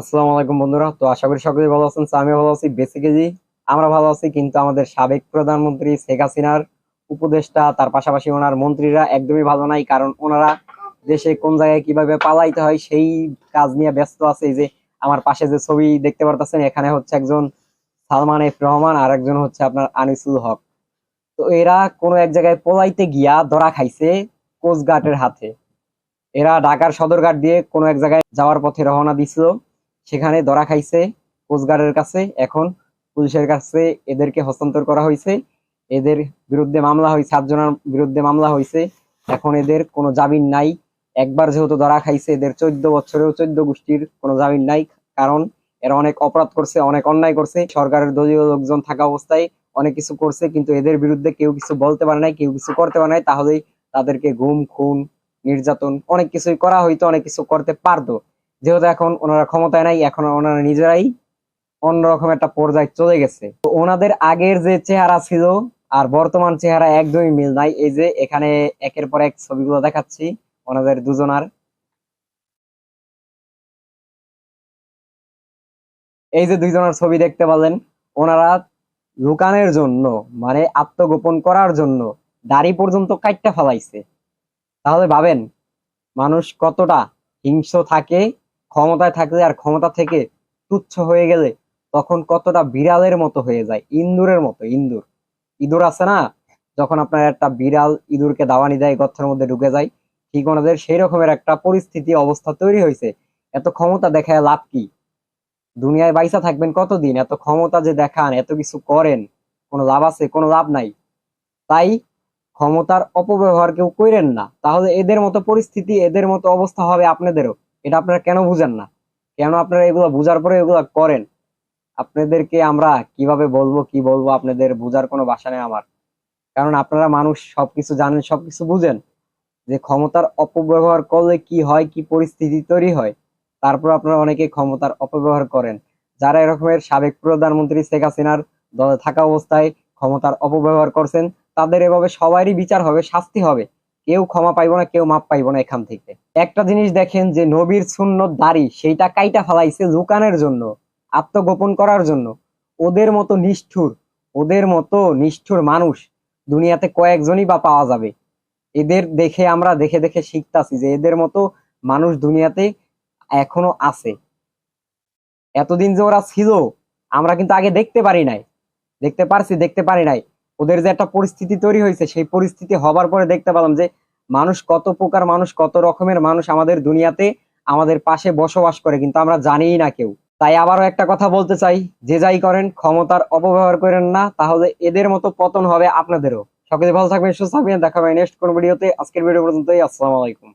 আসসালামু আলাইকুম বন্ধুরা। তো আশা করি সকলেই ভালো আছেন তো আমিও ভালো আছি বেসিক্যালি আমরা ভালো আছি, কিন্তু আমাদের সাবেক প্রধানমন্ত্রী শেখ হাসিনার উপদেষ্টা, তার পাশাপাশি ওনার মন্ত্রীরা একদমই ভালো নাই, কারণ ওনারা দেশে কোন জায়গায় কীভাবে পালাইতে হয় সেই কাজ নিয়ে ব্যস্ত আছে। যে আমার পাশে যে ছবি দেখতে পারতেছেন, এখানে হচ্ছে একজন সালমান এফ রহমান, আর একজন হচ্ছে আপনার আনিসুল হক। তো এরা কোনো এক জায়গায় পলাইতে গিয়া ধরা খাইছে কোস্টগার্ডের হাতে। এরা ঢাকার সদরঘাট দিয়ে কোনো এক জায়গায় যাওয়ার পথে রওনা দিছিল। সেখানে ধরা খাইছে কোস্টগার্ডের কাছে। এখন পুলিশের কাছে এদেরকে হস্তান্তর করা হয়েছে। এদের বিরুদ্ধে মামলা হয়েছে, সাতজনের বিরুদ্ধে মামলা হয়েছে। এখন এদের কোনো জামিন নাই। একবার যেহেতু ধরা খাইছে, এদের চোদ্দ বছরেও চোদ্দ গোষ্ঠীর কোনো জামিন নাই। কারণ এরা অনেক অপরাধ করছে, অনেক অন্যায় করছে। সরকারের দলীয় লোকজন থাকা অবস্থায় অনেক কিছু করছে, কিন্তু এদের বিরুদ্ধে কেউ কিছু বলতে পারে নাই, কেউ কিছু করতে পারে নাই। তাহলেই তাদেরকে গুম খুন, নির্যাতন অনেক কিছুই করা হইতো, অনেক কিছু করতে পারতো। যেহেতু এখন ওনারা ক্ষমতায় নাই, এখন ওনারা নিজেরাই অন্যরকম একটা পর্যায়ে চলে গেছে। তো ওনাদের আগের যে চেহারা ছিল আর বর্তমান চেহারা একদমই মিল নাই। এই যে এখানে একের পর এক ছবিগুলো দেখাচ্ছি, ওনাদের দুজনার। এই যে দুইজনের ছবি দেখতে পারলেন, ওনারা লুকানের জন্য মানে আত্মগোপন করার জন্য দাড়ি পর্যন্ত কাটটা ফেলাইছে। তাহলে ভাবেন, মানুষ কতটা হিংস্র থাকে ক্ষমতায় থাকলে আর ক্ষমতা থেকে তুচ্ছ হয়ে গেলে তখন কতটা বিড়ালের মতো হয়ে যায়? ইন্দুরের মতো, ইন্দুর। ইঁদুর আছে না? যখন আপনার একটা বিড়াল ইঁদুরকে দাওয়ানি দেয়, গর্তের মধ্যে ঢুকে যায়, ঠিক ওনাদের সেই রকমের একটা পরিস্থিতি, অবস্থা তৈরি হয়েছে। এত ক্ষমতা দেখায় লাভ কি? দুনিয়ায় বাইসা থাকবেন কতদিন? এত ক্ষমতা যে দেখান, এত কিছু করেন, কোনো লাভ আছে, কোনো লাভ নাই। তাই ক্ষমতার অপব্যবহার কেউ করেন না। তাহলে এদের মতো পরিস্থিতি, এদের মতো অবস্থা হবে আপনাদেরও। এটা আপনারা কেন বুঝেন না? কেন আপনারা এগুলো বুঝার পরে এগুলো করেন? আপনাদেরকে আমরা কীভাবে বলব, কি বলব আপনাদের বুঝার কোনো ভাষা নেই আমার। কারণ আপনারা মানুষ, সবকিছু জানেন, সবকিছু বুঝেন যে ক্ষমতার অপব্যবহার করলে কি হয়, কি পরিস্থিতি তৈরি হয়। তারপর আপনারা অনেকে ক্ষমতার অপব্যবহার করেন। যারা এরকমের সাবেক প্রধানমন্ত্রী শেখ হাসিনার দলে থাকা অবস্থায় ক্ষমতার অপব্যবহার করছেন, তাদের এভাবে সবারই বিচার হবে, শাস্তি হবে। কেউ ক্ষমা পাইব না, কেউ মাপ পাইবো না এখান থেকে। একটা জিনিস দেখেন যে নবীর শূন্য দাড়ি, সেইটা কাইটা ফেলাইছে লুকানের জন্য, আত্মগোপন করার জন্য। ওদের মতো নিষ্ঠুর, ওদের মতো নিষ্ঠুর মানুষ দুনিয়াতে কয়েকজনই বা পাওয়া যাবে। এদের দেখে আমরা দেখে দেখে শিখতাছি যে এদের মতো মানুষ দুনিয়াতে এখনও আছে। এতদিন যে ওরা ছিল, আমরা কিন্তু আগে দেখতে পারি নাই। দেখতে পারছি, দেখতে পারি নাই। ওদের যে একটা পরিস্থিতি তৈরি হয়েছে, সেই পরিস্থিতি হবার পরে দেখতে পেলাম যে মানুষ কত প্রকার, মানুষ কত রকমের মানুষ আমাদের দুনিয়াতে আমাদের পাশে বসবাস করে, কিন্তু আমরা জানিই না কেউ। তাই আবারও একটা কথা বলতে চাই, যে যাই করেন, ক্ষমতার অপব্যবহার করেন না, তাহলে এদের মতো পতন হবে আপনাদেরও। সকলে ভালো থাকবেন, সুস্থ থাকবেন, দেখা হবে নেক্সট কোন ভিডিওতে আজকের ভিডিও পর্যন্তই, আসসালামু আলাইকুম।